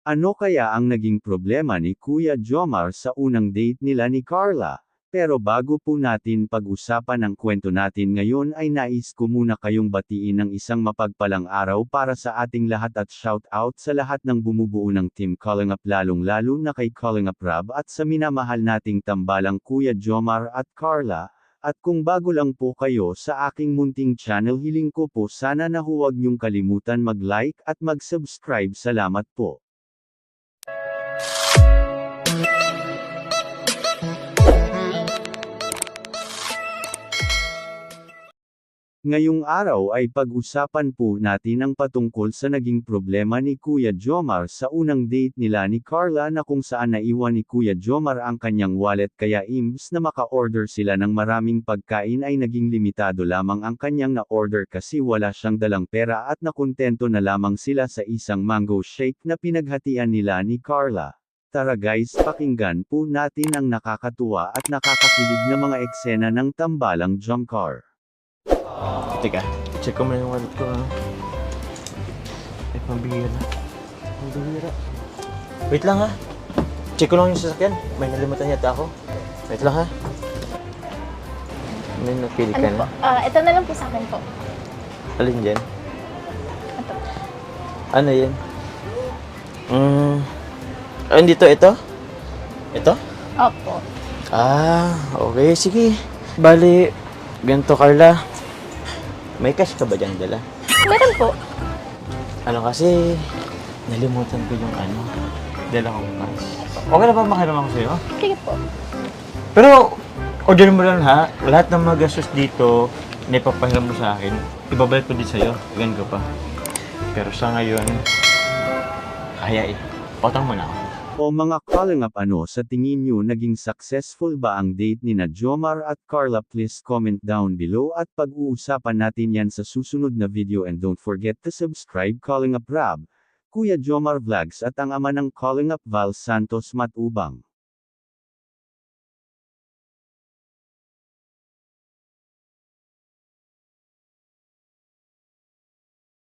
Ano kaya ang naging problema ni Kuya Jomar sa unang date nila ni Carla? Pero bago po natin pag-usapan ang kwento natin ngayon ay nais ko muna kayong batiin ng isang mapagpalang araw para sa ating lahat at shout out sa lahat ng bumubuo ng Team Calling Up lalong lalo na kay Calling Up Rob at sa minamahal nating tambalang Kuya Jomar at Carla, at kung bago lang po kayo sa aking munting channel hiling ko po sana na huwag niyong kalimutan mag-like at mag-subscribe salamat po. Ngayong araw ay pag-usapan po natin ang patungkol sa naging problema ni Kuya Jomar sa unang date nila ni Carla na kung saan naiwan ni Kuya Jomar ang kanyang wallet kaya imbs na maka-order sila ng maraming pagkain ay naging limitado lamang ang kanyang na-order kasi wala siyang dalang pera at nakontento na lamang sila sa isang mango shake na pinaghatian nila ni Carla. Tara guys pakinggan po natin ang nakakatuwa at nakakakilig na mga eksena ng tambalang Jomcar. Teka, check ko muna yung wallet ko. ah. Ay, pambihira. Pambihira. Wait lang ha. Check ko lang yung sasakyan. May nalimutan yata ako. Wait lang ha. May napili ka Ano po? na. Ah, ito na lang po sa akin po. Alin dyan? Ito. Ano yan? Mm. Ayun dito, ito? Ito? Opo. Ah, okay. Sige. Bali, ganito Carla. May cash ka ba dyan dala? Meron po. Ano kasi, nalimutan ko yung ano, dala kong cash. Okay na ba makiram ako sa'yo? Sige po. Pero, order mo lang ha. Lahat ng mga gastos dito, na ipapahiram mo sa akin, ibabalik ko din sa'yo. Ganun ko pa. Pero sa ngayon, kaya eh. Patang mo na ako. O mga calling up ano sa tingin nyo naging successful ba ang date ni na Jomar at Carla please comment down below at pag-uusapan natin yan sa susunod na video and don't forget to subscribe calling up Rab, Kuya Jomar Vlogs at ang ama ng calling up Val Santos Matubang.